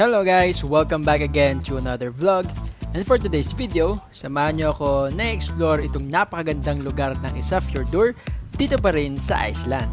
Hello guys! Welcome back again to another vlog. And for today's video, samahan niyo ako na explore itong napakagandang lugar ng Isafjordur dito pa rin sa Iceland.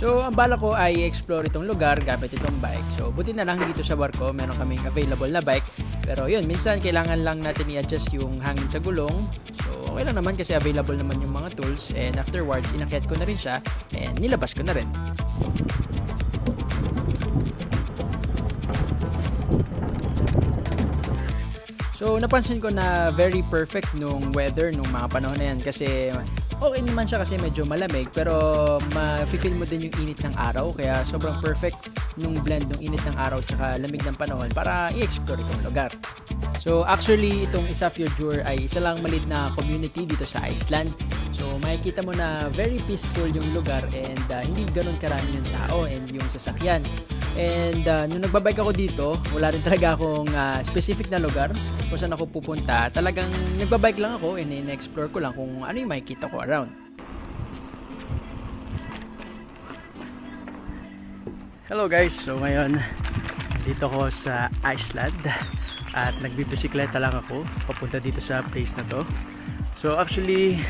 So, ang bala ko ay explore itong lugar gamit itong bike. So, buti na lang dito sa barko, meron kaming available na bike. Pero yun, minsan kailangan lang natin i-adjust yung hangin sa gulong. So, okay lang naman kasi available naman yung mga tools. And afterwards, inakyat ko na rin siya and nilabas ko na rin. So, napansin ko na very perfect nung weather nung mga panahon na yan kasi okay naman siya kasi medyo malamig pero ma-feel mo din yung init ng araw kaya sobrang perfect nung blend ng init ng araw tsaka lamig ng panahon para i-explore itong lugar. So actually itong Isafjordur ay isa lang maliit na community dito sa Iceland. So makikita mo na very peaceful yung lugar and uh, hindi ganun karami yung tao and yung sasakyan. And uh, nung nagbabike ako dito, wala rin talaga akong uh, specific na lugar kung saan ako pupunta. Talagang nagbabike lang ako and in-explore ko lang kung ano yung makikita ko around. Hello guys, so ngayon dito ko sa Iceland at nagbibisikleta lang ako papunta dito sa place na to. So actually,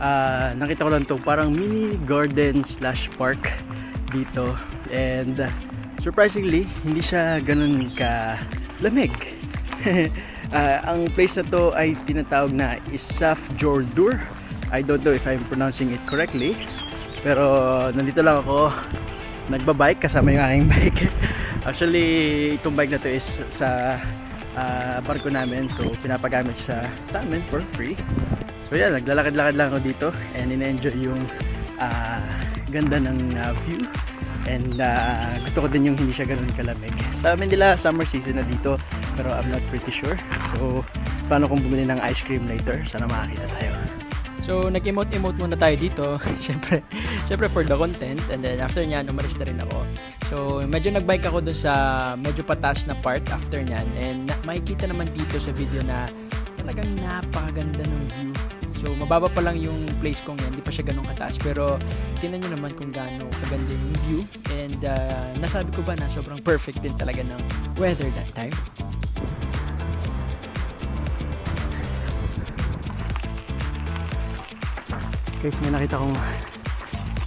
uh, nakita ko lang to parang mini garden slash park dito and uh, surprisingly hindi siya ganun ka lamig. uh, ang place na to ay tinatawag na Isafjordur. I don't know if I'm pronouncing it correctly. Pero nandito lang ako nagbabike kasama yung aking bike. Actually, itong bike na to is sa uh, barko namin. So, pinapagamit siya sa amin for free. So, yan. Naglalakad-lakad lang ako dito and in-enjoy yung uh, ganda ng uh, view. And uh, gusto ko din yung hindi siya ganun kalamig. Sa amin nila, summer season na dito. Pero I'm not pretty sure. So, paano kung bumili ng ice cream later? Sana makakita tayo. So, nag-emote-emote muna tayo dito. syempre, syempre for the content. And then, after nyan, umalis na rin ako. So, medyo nag-bike ako dun sa medyo patas na part after nyan. And na- makikita naman dito sa video na talagang napakaganda ng view. So, mababa pa lang yung place kong yan. Hindi pa siya ganun kataas. Pero, tinan nyo naman kung gaano kaganda yung view. And, uh, nasabi ko ba na sobrang perfect din talaga ng weather that time. guys may nakita kong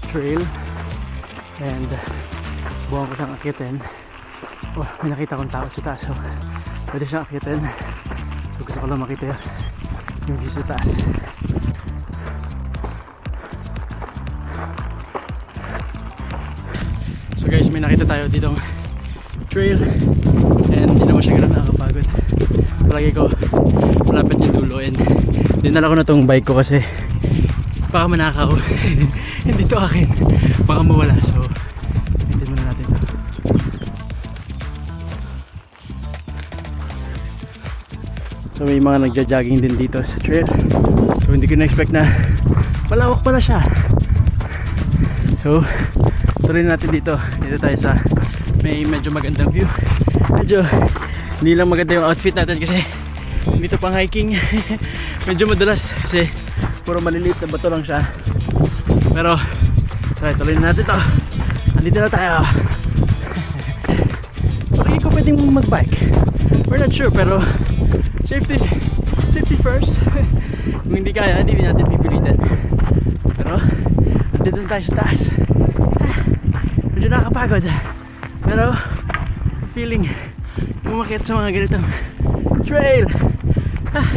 trail and subukan ko siyang akitin oh, may nakita kong tao sa taas so pwede siyang akitin so gusto ko lang makita yung view sa taas so guys may nakita tayo ditong trail. And hindi naman siya ganun nakakapagod. Palagi ko malapit yung dulo and dinala ko na tong bike ko kasi baka manakaw. Hindi to akin. Baka mawala. So so may mga nagja-jogging din dito sa trail. So hindi ko na-expect na malawak pala siya. So tuloy natin dito. Dito tayo sa may medyo magandang view. Medyo hindi lang maganda yung outfit natin kasi dito pang hiking. Medyo madalas kasi puro maliliit na bato lang siya. Pero try tuloy na natin to. Andito na tayo. Okay ko pwedeng mag bike we're not sure pero safety. Safety first. Kung hindi kaya hindi natin pipilitin. Pero andito na tayo sa taas. Medyo nakakapagod. Pero feeling umakit sa mga ganitong trail. Ah,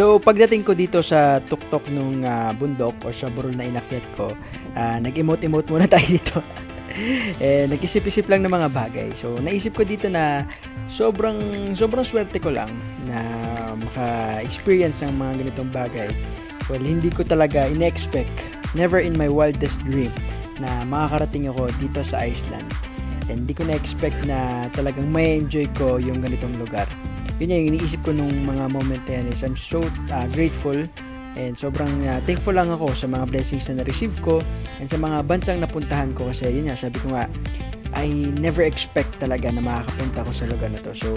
So pagdating ko dito sa tuktok nung ah, bundok o sa burol na inakyat ko, ah, nag-emote-emote muna tayo dito. eh, nag-isip-isip lang ng mga bagay. So naisip ko dito na sobrang sobrang swerte ko lang na maka-experience ng mga ganitong bagay. Well, hindi ko talaga in-expect, never in my wildest dream na makakarating ako dito sa Iceland. And hindi ko na-expect na talagang may enjoy ko yung ganitong lugar yun yung iniisip ko nung mga moment na yan is I'm so uh, grateful and sobrang uh, thankful lang ako sa mga blessings na na-receive ko and sa mga bansang napuntahan ko kasi yun nga sabi ko nga I never expect talaga na makakapunta ko sa lugar na to. So,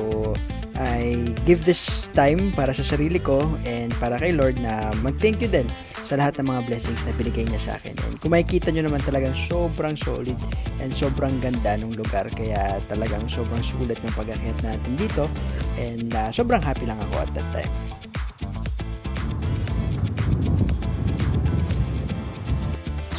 I give this time para sa sarili ko and para kay Lord na mag-thank you din sa lahat ng mga blessings na binigay niya sa akin. And kung makikita nyo naman talagang sobrang solid and sobrang ganda ng lugar. Kaya talagang sobrang sulit ng pag-akyat natin dito. And uh, sobrang happy lang ako at that time.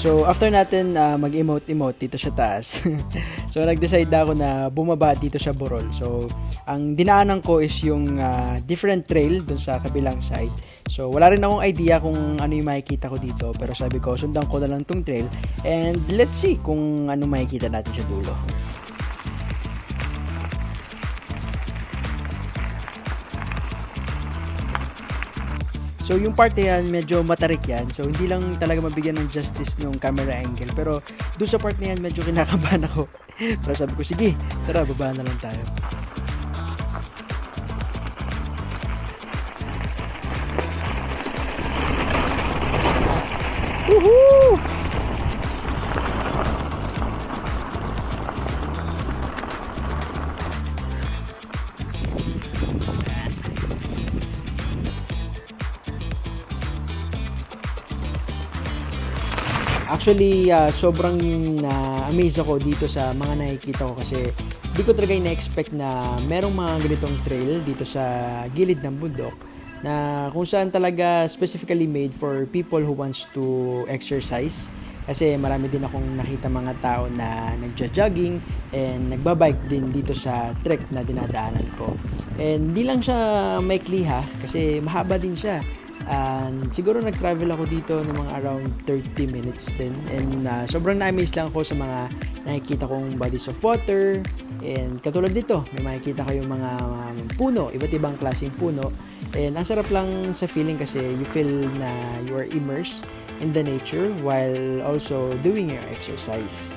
So, after natin uh, mag-emote-emote dito sa taas, so nag-decide na ako na bumaba dito sa Borol. So, ang dinaanan ko is yung uh, different trail dun sa kabilang side. So, wala rin akong idea kung ano yung makikita ko dito. Pero sabi ko, sundan ko na lang tong trail. And let's see kung ano makikita natin sa dulo. So yung part na yan, medyo matarik yan. So hindi lang talaga mabigyan ng justice ng camera angle. Pero doon sa part na yan, medyo kinakabahan ako. Pero sabi ko, sige, tara, baba na lang tayo. Actually, uh, sobrang na-amaze ako dito sa mga nakikita ko kasi di ko talaga na-expect na merong mga ganitong trail dito sa gilid ng bundok na kung saan talaga specifically made for people who wants to exercise kasi marami din akong nakita mga tao na nagja-jogging and nagbabike din dito sa trek na dinadaanan ko. And di lang siya maikli ha kasi mahaba din siya. And siguro nag-travel ako dito ng mga around 30 minutes din. And uh, sobrang na-amaze lang ako sa mga nakikita kong bodies of water. And katulad dito, may makikita kayong mga um, puno, iba't ibang klaseng puno. And ang sarap lang sa feeling kasi you feel na you are immersed in the nature while also doing your exercise.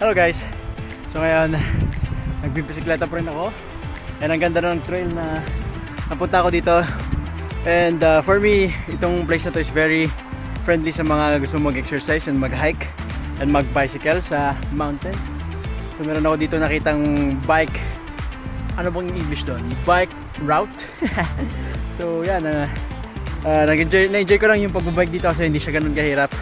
Hello guys! So ngayon, nagbibisikleta pa rin ako. And ang ganda ng trail na napunta ako dito. And uh, for me, itong place na to is very friendly sa mga gusto mag-exercise and mag-hike and mag-bicycle sa mountains. So meron ako dito nakitang bike. Ano bang English doon? Bike route. so yan, uh, uh, nag-enjoy, na-enjoy ko lang yung pag-bike dito kasi hindi siya ganun kahirap.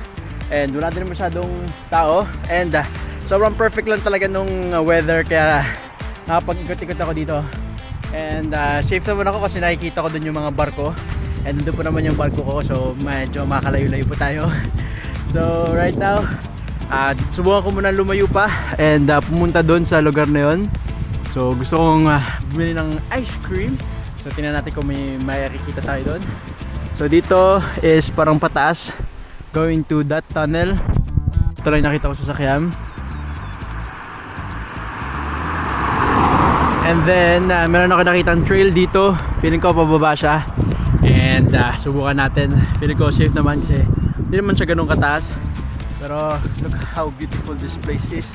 And wala din masyadong tao. And uh, sobrang perfect lang talaga nung uh, weather kaya nakapag-ikot-ikot ako dito. And uh, safe naman ako kasi nakikita ko dun yung mga barko. And doon po naman yung barko ko so medyo makalayo-layo po tayo. so right now, uh, subukan ko muna lumayo pa and uh, pumunta doon sa lugar na yon. So gusto kong uh, bumili ng ice cream. So tingnan natin kung may makikita tayo doon. So dito is parang pataas going to that tunnel. Ito lang nakita ko sa sakyan. And then, uh, meron ako nakitang trail dito. Feeling ko pababa siya. And uh, subukan natin. Feeling ko safe naman kasi hindi naman siya ganun kataas. Pero look how beautiful this place is.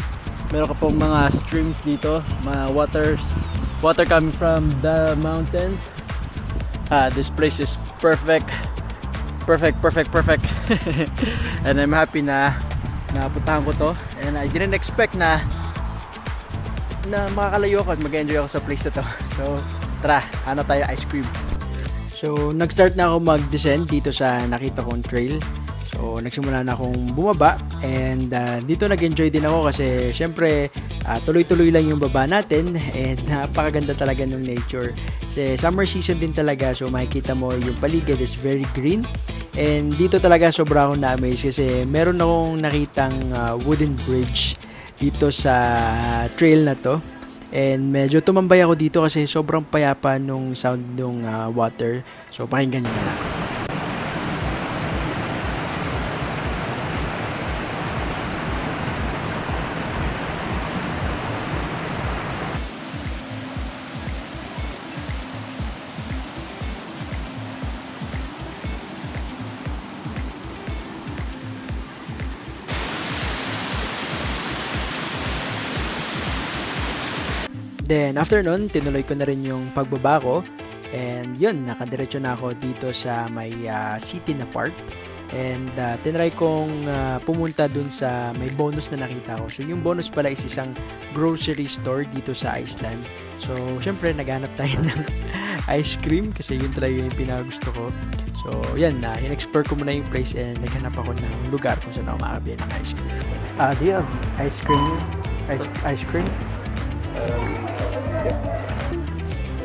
Meron ka pong mga streams dito. Mga waters. Water coming from the mountains. Ah, this place is perfect. Perfect, perfect, perfect. And I'm happy na napuntahan ko to. And I didn't expect na na makakalayo ako at mag-enjoy ako sa place na to. So, tara, ano tayo ice cream. So, nag-start na ako mag-descend dito sa nakita kong trail. So, nagsimula na akong bumaba and uh, dito nag-enjoy din ako kasi syempre uh, tuloy-tuloy lang yung baba natin and napakaganda talaga ng nature. Kasi summer season din talaga so makikita mo yung paligid is very green and dito talaga sobra akong na-amaze kasi meron akong nakitang uh, wooden bridge dito sa trail na to. And medyo tumambay ako dito kasi sobrang payapa nung sound nung uh, water. So pakinggan nyo na lang. Then after nun, tinuloy ko na rin yung pagbaba ko. And yun, nakadiretso na ako dito sa may ah, city na park. And uh, tinry kong uh, pumunta dun sa may bonus na nakita ko. So yung bonus pala is isang grocery store dito sa Iceland. So syempre naghanap tayo ng ice cream kasi yun talaga yung pinakagusto ko. So yan, na uh, in-explore ko muna yung place and naghanap ako ng lugar kung saan ako makakabili ng ice cream. Ah, do you have ice cream? Ice, ice cream?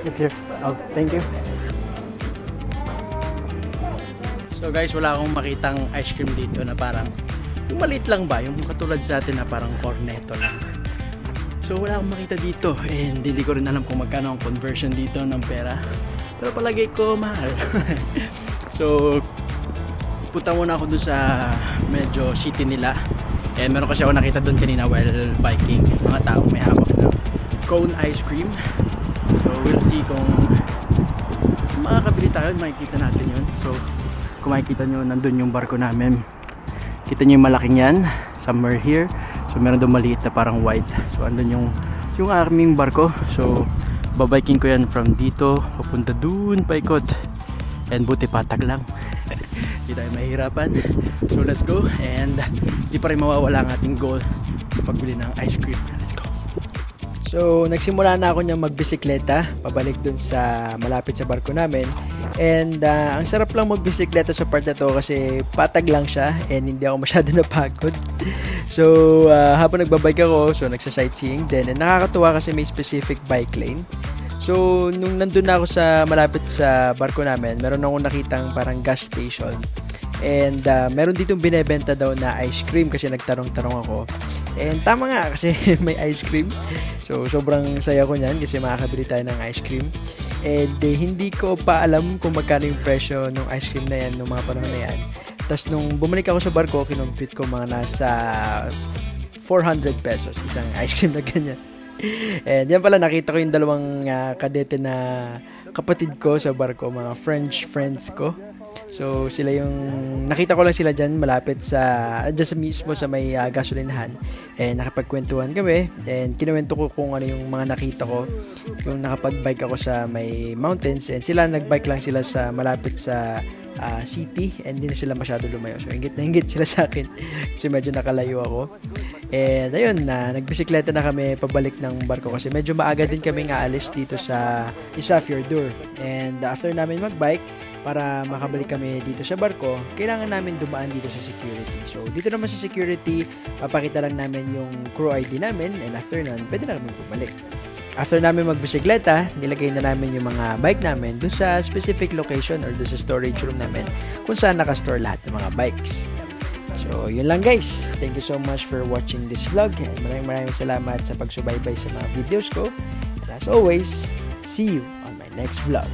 It's here. Oh, thank you. So guys, wala akong makitang ice cream dito na parang yung maliit lang ba? Yung katulad sa atin na parang cornetto lang. So wala akong makita dito and hindi ko rin alam kung magkano ang conversion dito ng pera. Pero palagay ko mahal. so punta muna ako dun sa medyo city nila. And meron kasi ako nakita doon kanina while biking. Mga taong may hawak ng cone ice cream. So we'll see kung makakabili tayo. Makikita natin yun. So kung makikita nyo, nandun yung barko namin. Kita nyo yung malaking yan. Somewhere here. So meron doon maliit na parang white. So andun yung, yung aming barko. So babiking ko yan from dito. Papunta dun paikot. And buti patag lang. Hindi tayo mahirapan. So let's go. And di pa rin mawawala ang ating goal pagbili ng ice cream. So, nagsimula na ako niyang magbisikleta, pabalik dun sa malapit sa barko namin. And ah, ang sarap lang magbisikleta sa part na to kasi patag lang siya and hindi ako masyado napagod. So, ah, habang nagbabike ako, so nagsa-sightseeing din. And nakakatuwa kasi may specific bike lane. So, nung nandun na ako sa malapit sa barko namin, meron akong nakitang parang gas station. And ah, meron ditong binebenta daw na ice cream kasi nagtarong-tarong ako. And tama nga kasi may ice cream. So sobrang saya ko niyan kasi makakabili tayo ng ice cream. And eh, hindi ko pa alam kung magkano yung presyo ng ice cream na yan nung mga panahon na yan. Tapos nung bumalik ako sa barko, kinumpute ko mga nasa 400 pesos isang ice cream na ganyan. And yan pala nakita ko yung dalawang ah, kadete na kapatid ko sa barko, mga French friends ko. So sila yung nakita ko lang sila diyan malapit sa sa mismo sa may uh, gasolinahan. And nakapagkwentuhan kami and kinuwento ko kung ano yung mga nakita ko yung nakapag-bike ako sa may mountains and sila nag-bike lang sila sa malapit sa ah, city and hindi na sila masyado lumayo. So ingit na ingit sila sa akin kasi medyo nakalayo ako. And ayun na, nagbisikleta na kami pabalik ng barko kasi medyo maaga din kami aalis dito sa Isafjordur. And after namin magbike, para makabalik kami dito sa barko, kailangan namin dumaan dito sa security. So, dito naman sa security, papakita lang namin yung crew ID namin and after nun, pwede na kami bumalik. After namin magbisikleta, nilagay na namin yung mga bike namin dun sa specific location or dun sa storage room namin kung saan nakastore lahat ng mga bikes. So, yun lang guys. Thank you so much for watching this vlog. And maraming maraming salamat sa pagsubaybay sa mga videos ko. And as always, see you on my next vlog.